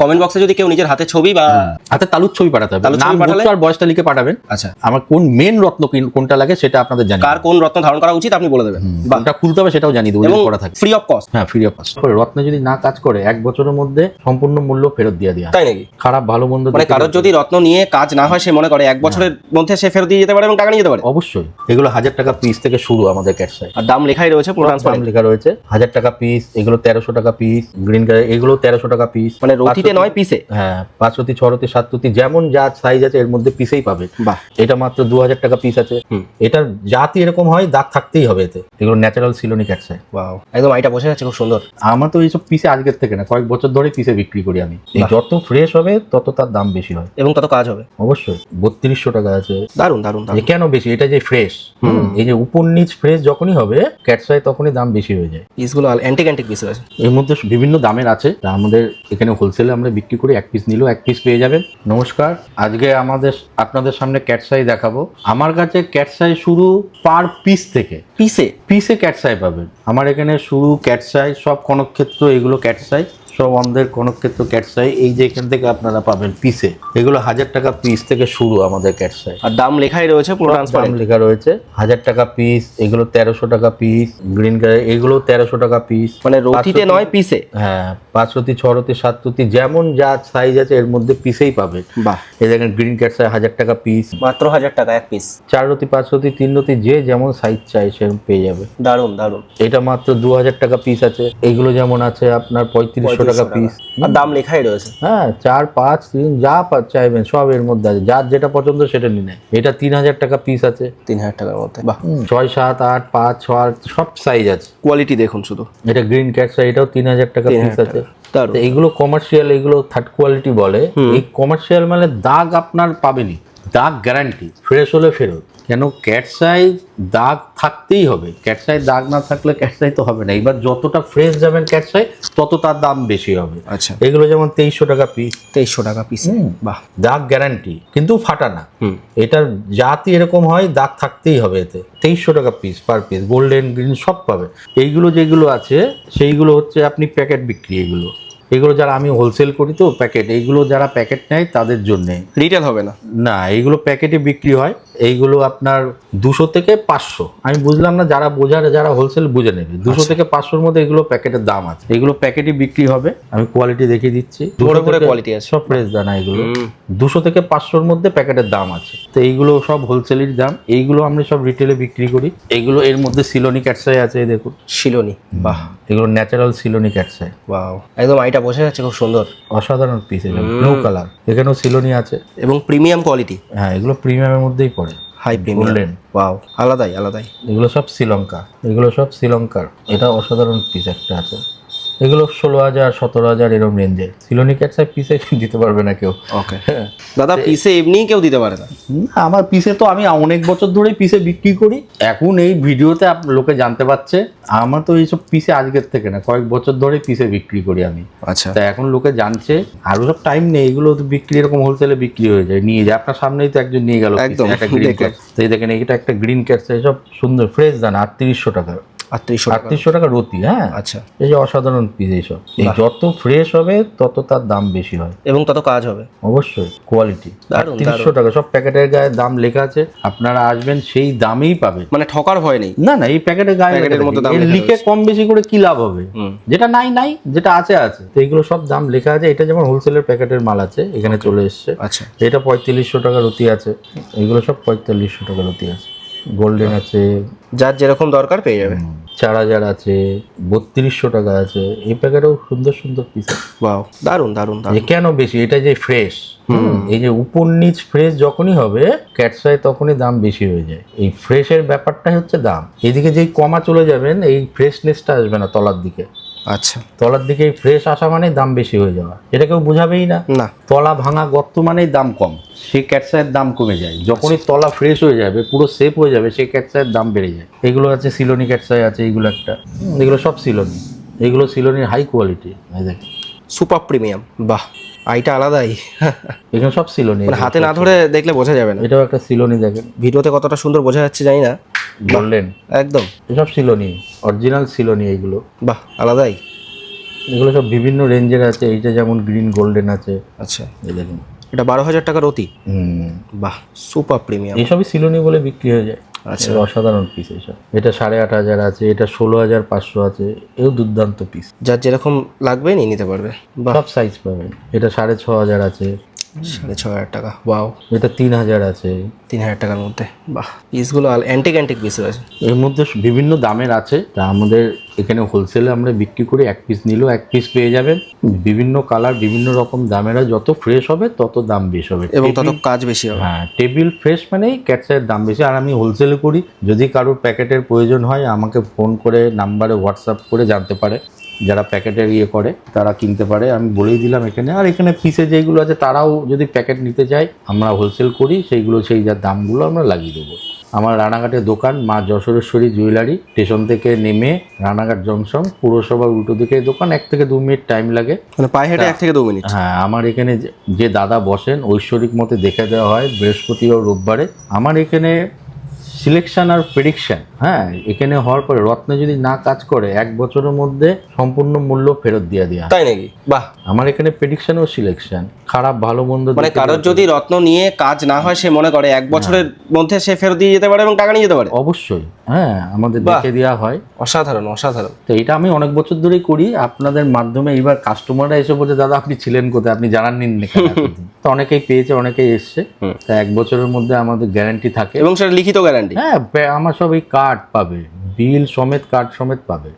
Comment বক্সে যদি কেউ নিজের হাতে ছবি বা হাতে তালুর ছবি পাঠাতে হবে। নাম পাঠালে? আর বয়সটা লিখে পাঠাবেন। আচ্ছা। আমার কোন মেন রত্ন কোনটা লাগে সেটা আপনাদের জানি কার কোন রত্ন ধারণ করা উচিত আপনি বলে দেবেন। কোনটা খুলতে হবে সেটাও জানিয়ে দেবো করা থাকে। ফ্রি অফ কস্ট হ্যাঁ ফ্রি অফ কস্ট রত্ন যদি না কাজ করে এক বছরের মধ্যে সম্পূর্ণ মূল্য ফেরত দিয়ে দেওয়া। তাই নাকি? খারাপ ভালো মন্দ মানে কারোর যদি রত্ন নিয়ে কাজ না হয় সে মনে করে এক বছরের মধ্যে সে ফেরত দিয়ে যেতে পারে এবং টাকা নিয়ে যেতে পারে। অবশ্যই। এগুলো হাজার টাকা পিস থেকে শুরু আমাদের ক্যাটসাই আর দাম লেখাই রয়েছে পুরো দাম ট্রান্সপারেন্ট লেখা রয়েছে। হাজার টাকা পিস এগুলো তেরোশো টাকা পিস গ্রিন কালার এগুলো তেরোশো টাকা পিস মানে রতিতে নয় পিসে হ্যাঁ পাঁচরতি ছরতি সাতরতি যেমন যা সাইজ আছে এর মধ্যে পিসেই পাবে। এটা মাত্র দু হাজার টাকা পিস আছে। এটার জাতি এরকম হয় দাগ থাকতেই হবে এতে। এগুলো ন্যাচারাল সিলোনিক ক্যাটসাই ওয়াও একদম আইটা বসে যাচ্ছে খুব সুন্দর। আমার তো এইসব পিসে আজকের থেকে না কয়েক বছর ধরে পিসে বিক্রি করি আমি। যত ফ্রেশ হবে তত তার দাম বেশি হয়। এবং তত কাজ হবে। অবশ্যই। বত্রিশশো টাকা আছে। দারুণ দারুণ কেন বেশি? এটা যে ফ্রেশ এই যে উপর নিচ ফ্রেশ যখনই হবে ক্যাটসাই তখনই দাম বেশি হয়ে যায়। পিসগুলো অ্যান্টিক অ্যান্টিক পিস রয়েছে এর মধ্যে বিভিন্ন দামের আছে। আমাদের এখানে হোলসেলে আমরা বিক্রি করি এক পিস নিলেও এক পিস পেয়ে যাবেন। নমস্কার আজকে আমাদের আপনাদের সামনে ক্যাটসাই দেখাবো। আমার কাছে ক্যাটসাই শুরু পার পিস থেকে। পিসে পিসে ক্যাটসাই পাবেন। আমার এখানে শুরু ক্যাটসাই সব কনক্ষেত্র এগুলো ক্যাটসাই সব অন্ধের কনকক্ষেত্র ক্যাটসাই এই যে এখান থেকে আপনারা পাবেন পিসে এগুলো হাজার টাকা পিস থেকে শুরু আমাদের ক্যাটসাই আর দাম লেখাই রয়েছে পুরো দাম লেখা রয়েছে। হাজার টাকা পিস এগুলো তেরোশো টাকা পিস গ্রিন কালার এগুলো তেরোশো টাকা পিস মানে রতিতে নয় পিসে হ্যাঁ পাঁচরতি ছরতি সাতরতি যেমন যা সাইজ আছে এর মধ্যে পিসেই পাবে বাহ। এই দেখেন গ্রিন ক্যাটসাই হাজার টাকা পিস মাত্র হাজার টাকা এক পিস চার রতি পাঁচ রতি তিন রতি যে যেমন সাইজ চাই সেরকম পেয়ে যাবে। দারুণ দারুণ এটা মাত্র দু হাজার টাকা পিস আছে। এগুলো যেমন আছে আপনার পঁয়ত্রিশশো টাকা। পিস আর দাম লেখাই রয়েছে। হ্যাঁ চার পাঁচ তিন যা চাইবেন সব এর মধ্যে আছে। যার যেটা পছন্দ সেটা নিয়ে নেয়। এটা তিন হাজার টাকা পিস আছে। তিন হাজার টাকার মধ্যে। বাহ। ছয় সাত আট পাঁচ ছয় সব সাইজ আছে। কোয়ালিটি দেখুন শুধু। এটা গ্রিন ক্যাটসা এটাও তিন হাজার টাকা পিস আছে। এইগুলো কমার্শিয়াল এগুলো থার্ড কোয়ালিটি বলে। এই কমার্শিয়াল মানে দাগ আপনার পাবেনই। দাগ গ্যারান্টি ফ্রেশ হলে ফেরত। কেন? ক্যাটসাই দাগ থাকতেই হবে। ক্যাটসাই দাগ না থাকলে ক্যাটসাই তো হবে না। এবার যতটা ফ্রেশ যাবেন ক্যাটসাই তত তার দাম বেশি হবে। আচ্ছা। এগুলো যেমন তেইশশো টাকা পিস তেইশশো টাকা পিস বাহ। দাগ গ্যারান্টি কিন্তু ফাটা না। হুম। এটার জাতি এরকম হয় দাগ থাকতেই হবে এতে। তেইশশো টাকা piece per piece golden green সব পাবে। এইগুলো যেগুলো আছে সেইগুলো হচ্ছে আপনি প্যাকেট বিক্রি এগুলো। এগুলো যারা আমি হোলসেল করি তো প্যাকেট এইগুলো যারা প্যাকেট নেয় তাদের জন্যে। রিটেল হবে না? না এইগুলো প্যাকেটে বিক্রি হয়। এইগুলো আপনার দুশো থেকে পাঁচশো। আমি বুঝলাম না যারা বোঝার যারা হোলসেল বুঝে নেবে। দুশো থেকে পাঁচশোর মধ্যে এগুলো প্যাকেটের দাম আছে। এগুলো প্যাকেটে বিক্রি হবে? আমি কোয়ালিটি দেখিয়ে দিচ্ছি। ভরে 200 ভরে থেকে- quality আছে। সব ফ্রেশ দানা এগুলো। দুশো থেকে পাঁচশোর মধ্যে প্যাকেটের দাম আছে। তো এইগুলো সব হোলসেলের দাম। এইগুলো আমরা সব রিটেলে বিক্রি করি। এগুলো এর মধ্যে সিলোনি ক্যাটসাই আছে দেখুন। শিলনি বাহ। এগুলো ন্যাচারাল সিলোনি ক্যাটসাই বাহ একদম আইটা বসে যাচ্ছে খুব সুন্দর। অসাধারণ পিস এগুলো। ব্লু কালার এখানেও সিলোনি আছে। এবং প্রিমিয়াম কোয়ালিটি হ্যাঁ এগুলো প্রিমিয়ামের মধ্যেই পড়ে। হাই প্রিমিয়াম গোল্ডেন ওয়াও আলাদাই আলাদাই। এগুলো সব শ্রীলঙ্কা এগুলো সব শ্রীলঙ্কার। এটা অসাধারণ পিস একটা আছে। এগুলো ষোলো হাজার সতেরো হাজার এরম রেঞ্জে সিলোনি ক্যাটসাই পিসে দিতে পারবে না কেউ। ওকে দাদা পিসে এমনিই কেউ দিতে পারে না? না, আমার পিসে তো আমি অনেক বছর ধরেই পিসে বিক্রি করি। এখন এই ভিডিওতে লোকে জানতে পারছে। আমার তো এইসব পিসে আজকের থেকে না কয়েক বছর ধরে পিসে বিক্রি করি আমি। আচ্ছা। তা এখন লোকে জানছে আরও সব টাইম নেই এগুলো তো বিক্রি এরকম হোলসেলে বিক্রি হয়ে যায়। নিয়ে যায় আপনার সামনেই তো একজন নিয়ে গেল একদম, একটা গ্রিন। ক্যাট তো এই দেখেন এটা একটা গ্রিন ক্যাট সব সুন্দর ফ্রেশ দানা আটত্রিশশো টাকা। আটত্রিশশো আটত্রিশশো টাকা রতি হ্যাঁ। আচ্ছা। এই যে অসাধারণ পিস এইসব। এই যত ফ্রেশ হবে তত তার দাম বেশি হয়। এবং তত কাজ হবে। অবশ্যই কোয়ালিটি তিনশো টাকা সব প্যাকেটের গায়ে দাম লেখা আছে। আপনারা আসবেন সেই দামেই পাবেন। মানে ঠকার ভয় নেই। না না এই প্যাকেটের গায়ে প্যাকেটের মধ্যে দাম লিখে কম বেশি করে কি লাভ হবে? যেটা নাই নাই যেটা আছে আছে। তো এগুলো সব দাম লেখা আছে। এটা যেমন হোলসেলের প্যাকেটের মাল আছে এখানে চলে এসছে। আচ্ছা। এটা পঁয়তাল্লিশশো টাকা রতি আছে। এগুলো সব পঁয়তাল্লিশশো টাকা রতি আছে। গোল্ডেন আছে। যার যেরকম দরকার পেয়ে যাবে। চার হাজার আছে বত্রিশশো টাকা আছে। এই প্যাকেটেও সুন্দর সুন্দর পিস আছে। দারুণ দারুণ দারুণ কেন বেশি? এটা যে ফ্রেশ এই যে উপর নিচ ফ্রেশ যখনই হবে ক্যাটসাই তখনই দাম বেশি হয়ে যায়। এই ফ্রেশের ব্যাপারটাই হচ্ছে দাম। এদিকে যেই কমা চলে যাবেন এই ফ্রেশনেসটা আসবে না তলার দিকে। আচ্ছা। তলার দিকে ফ্রেশ আসা মানে দাম বেশি হয়ে যাওয়া। এটা কেউ বুঝাবেই না। না। তলা ভাঙা গর্ত মানেই দাম কম। সেই ক্যাটসাইয়ের দাম কমে যায়। যখনই তলা ফ্রেশ হয়ে যাবে পুরো সেফ হয়ে যাবে সেই ক্যাটসাইয়ের দাম বেড়ে যায়। এগুলো আছে সিলোনি ক্যাটসাই আছে এইগুলো একটা। এগুলো সব সিলোনি। এগুলো সিলোনির হাই কোয়ালিটি এই দেখ। সুপার প্রিমিয়াম বাহ আইটা আলাদাই। এখানে সব সিলোনি। মানে হাতে না ধরে দেখলে বোঝা যাবে না। এটাও একটা সিলোনি দেখেন। ভিডিওতে কতটা সুন্দর বোঝা যাচ্ছে জানি না। বললেন একদম। এসব সিলোনি অরিজিনাল সিলোনি এইগুলো বাহ আলাদাই। এগুলো সব বিভিন্ন রেঞ্জের আছে এইটা যেমন গ্রিন গোল্ডেন আছে। আচ্ছা। এই দেখুন। এটা বারো হাজার টাকার অতি? বাহ সুপার প্রিমিয়াম এইসবই সিলোনি বলে বিক্রি হয়ে যায়। আচ্ছা। অসাধারণ পিস এইসব। এটা সাড়ে আট হাজার আছে এটা ষোলো হাজার পাঁচশো আছে এও দুর্দান্ত পিস যার যেরকম লাগবে নিয়ে নিতে পারবে। বাহ। সব সাইজ পাবেন। এটা সাড়ে ছ হাজার আছে। সাড়ে ছ হাজার টাকা। ওয়াও এটা তিন হাজার আছে। তিন হাজার টাকার মধ্যে। বাহ পিসগুলো অ্যান্টিক অ্যান্টিক পিস রয়েছে। এর মধ্যে বিভিন্ন দামের আছে। তা আমাদের এখানে হোলসেলে আমরা বিক্রি করি এক পিস নিলেও এক পিস পেয়ে যাবেন। বিভিন্ন কালার বিভিন্ন রকম দামের যত ফ্রেশ হবে তত দাম বেশি হবে। এবং তত কাজ বেশি হবে। হ্যাঁ টেবিল ফ্রেশ মানেই ক্যাটসের দাম বেশি। আর আমি হোলসেলে করি। যদি কারোর প্যাকেটের প্রয়োজন হয় আমাকে ফোন করে নাম্বারে হোয়াটসঅ্যাপ করে জানতে পারে। যারা প্যাকেটের ইয়ে করে তারা কিনতে পারে। আমি বলেই দিলাম এখানে। আর এখানে পিসে যেগুলো আছে তারাও যদি প্যাকেট নিতে চায় আমরা হোলসেল করি। সেইগুলো সেই যার দামগুলো আমরা লাগিয়ে দেবো। আমার রানাঘাটের দোকান মা যশোরেশ্বরী জুয়েলারি। স্টেশন থেকে নেমে রানাঘাট জংশন পুরসভার উল্টো দিকে দোকান এক থেকে দু মিনিট টাইম লাগে। মানে পায়ে হেঁটে এক থেকে দু মিনিট? হ্যাঁ আমার এখানে যে- যে দাদা বসেন ঐশ্বরিক মতে দেখে দেওয়া হয় বৃহস্পতি ও রোববারে। আমার এখানে সিলেকশন আর প্রেডিকশন হ্যাঁ এখানে হওয়ার পরে রত্ন যদি না কাজ করে এক বছরের মধ্যে সম্পূর্ণ মূল্য ফেরত দিয়ে দেওয়া। তাই নাকি? বাহ। আমার এখানে প্রেডিকশন ও সিলেকশন খারাপ ভালো মন্দ মানে কারোর যদি রত্ন নিয়ে কাজ না হয় সে মনে করে এক বছরের মধ্যে সে ফেরত দিয়ে যেতে পারে এবং টাকা নিয়ে যেতে পারে। অবশ্যই হ্যাঁ আমাদের দেখে দেওয়া হয়। অসাধারণ অসাধারণ। তো এটা আমি অনেক বছর ধরেই করি আপনাদের মাধ্যমে এইবার কাস্টমাররা এসে বলছে দাদা আপনি ছিলেন কোথায়? আপনি জানাননি না কেন এতদিন?" তো অনেকেই পেয়েছে অনেকেই এসছে। তা এক বছরের মধ্যে আমাদের গ্যারান্টি থাকে। এবং সেটা লিখিত গ্যারান্টি হ্যাঁ আমার সব এই কার্ড পাবে। বিল সমেত কার্ড সমেত পাবে।